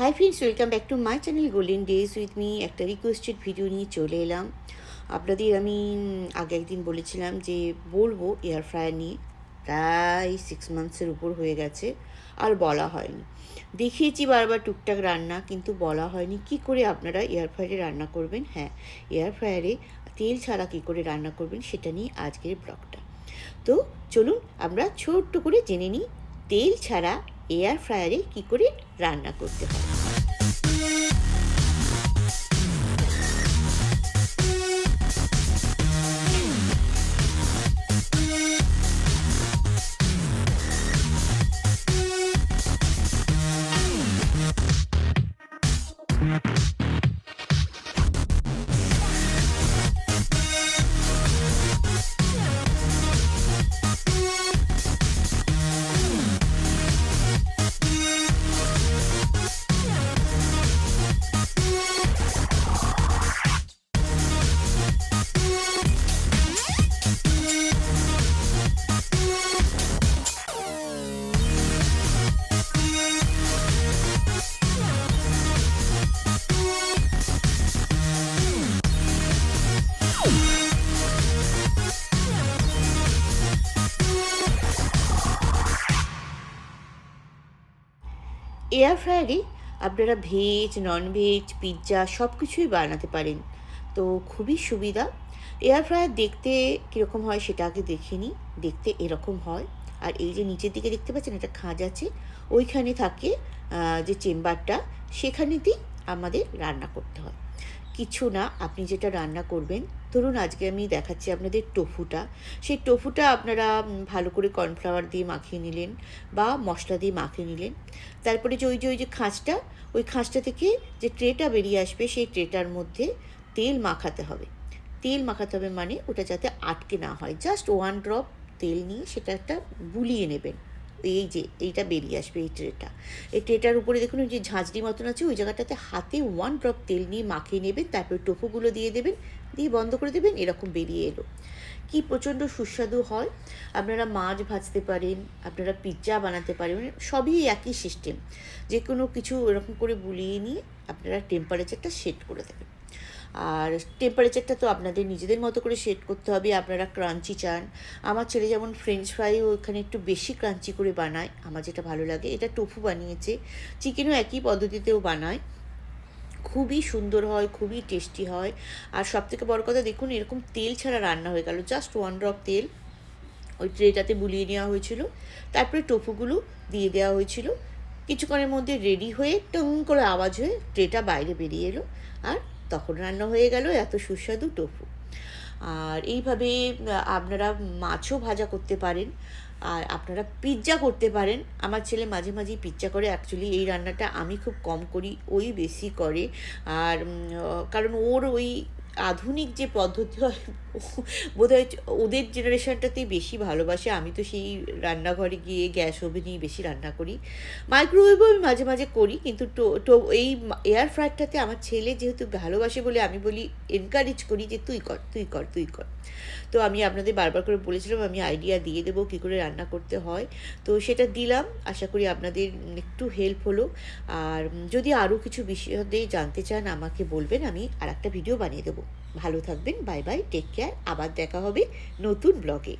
Hi friends welcome back to my channel golden days with me একটা requested video নিয়ে চলে এলাম। আপনাদের আমি আগে একদিন বলেছিলাম যে বলব এয়ার ফ্রায়ার নিয়ে। প্রায় সিক্স মান্থসের উপর হয়ে গেছে, আর বলা হয়নি। দেখিয়েছি বারবার টুকটাক রান্না, কিন্তু বলা হয়নি কি করে আপনারা এয়ার ফ্রায়ারে রান্না করবেন। হ্যাঁ এয়ার ফ্রায়ারে তেল ছাড়া কী করে রান্না করবেন সেটা নিয়ে আজকের ব্লগটা তো চলুন আমরা ছোট্ট করে জেনে নিই, তেল ছাড়া এয়ার ফ্রায়ারে কী করে রান্না করতে হয়। এয়ার ফ্রায়ারে আপনারা ভেজ নন ভেজ পিৎজা সব কিছুই বানাতে পারেন। তো খুবই সুবিধা। এয়ার ফ্রায়ার দেখতে কীরকম হয় সেটা আগে দেখে নিই দেখতে এরকম হয়। আর এই যে নিচের দিকে দেখতে পাচ্ছেন একটা খাঁজ আছে, ওইখানে থাকে যে চেম্বারটা, সেখানেতেই আমাদের রান্না করতে হয়। কিছু না, আপনি যেটা রান্না করবেন, ধরুন আজকে আমি দেখাচ্ছি আপনাদের টোফুটা। সেই টোফুটা আপনারা ভালো করে কর্নফ্লাওয়ার দিয়ে মাখিয়ে নিলেন বা মশলা দিয়ে মাখিয়ে নিলেন। তারপরে যে ওই যে ওই যে খাঁজটা, ওই খাঁজটা থেকে যে ট্রেটা বেরিয়ে আসবে, সেই ট্রেটার মধ্যে তেল মাখাতে হবে। তেল মাখাতে হবে মানে ওটা যাতে আটকে না হয়। জাস্ট ওয়ান ড্রপ তেল নিয়ে সেটা একটা বুলিয়ে নেবেন। এই যে, এইটা বেরিয়ে আসবে এই ট্রেটা। এই ট্রেটার উপরে দেখুন ওই যে ঝাঁঝরি মতন আছে, ওই জায়গাটাতে হাতে ওয়ান ড্রপ তেল নিয়ে মাখিয়ে নেবেন, তারপরে টোফুগুলো দিয়ে দেবেন, দিয়ে বন্ধ করে দেবেন, এরকম বেরিয়ে এলো। কি প্রচণ্ড সুস্বাদু হয়। আপনারা মাছ ভাজতে পারেন, আপনারা পিৎজা বানাতে পারেন মানে সবই একই সিস্টেম যে কোনো কিছু এরকম করে বুলিয়ে নিয়ে আপনারা টেম্পারেচারটা সেট করে দেবেন। আর টেম্পারেচারটা তো আপনাদের নিজেদের মতো করে সেট করতে হবে, আপনারা ক্রাঞ্চি চান। আমার ছেলে যেমন ফ্রেঞ্চ ফ্রাই ওখানে একটু বেশি ক্রাঞ্চি করে বানায়, আমার যেটা ভালো লাগে। এটা টোফু বানিয়েছে চিকেনও একই পদ্ধতিতেও বানায়। খুবই সুন্দর হয়, খুবই টেস্টি হয়। আর সব থেকে বড় কথা, দেখুন, এরকম তেল ছাড়া রান্না হয়ে গেল। জাস্ট ওয়ান ড্রপ তেল। ওই ট্রেটাতে বুলিয়ে নেওয়া হয়েছিল। তারপরে টোফুগুলো দিয়ে দেওয়া হয়েছিল। কিছুক্ষণের মধ্যে রেডি হয়ে টং করে আওয়াজ হয়ে ট্রেটা বাইরে বেরিয়ে এলো। আর তখন রান্না হয়ে গেল এত সুস্বাদু টোফু। আর এইভাবে আপনারা মাছও ভাজা করতে পারেন, আর আপনারা পিৎজা করতে পারেন। আমার ছেলে মাঝে মাঝেই পিৎজা করে। অ্যাকচুয়ালি এই রান্নাটা আমি খুব কম করি, ওই বেশি করে। আর কারণ ওর ওই আধুনিক যে পদ্ধতি হয় বোধ হয় ওদের জেনারেশনটাতেই বেশি ভালোবাসে। আমি তো সেই রান্নাঘরে গিয়ে গ্যাস ওভেনেই বেশি রান্না করি। মাইক্রোওয়েভও আমি মাঝে মাঝে করি, কিন্তু তো এই এয়ার ফ্রায়ারটাতে আমার ছেলে যেহেতু ভালোবাসে বলে আমি বলি এনকারেজ করি যে তুই কর তুই কর তুই কর। তো আমি আপনাদের বারবার করে বলেছিলাম, আমি আইডিয়া দিয়ে দেবো কী করে রান্না করতে হয়। তো সেটা দিলাম। আশা করি আপনাদের একটু হেল্প হলো। আর যদি আরও কিছু বিষয়ে জানতে চান, আমাকে বলবেন, আমি আর একটা ভিডিও বানিয়ে দেবো। ভালো থাকবেন বাই বাই টেক কেয়ার আবার দেখা হবে নতুন ব্লগে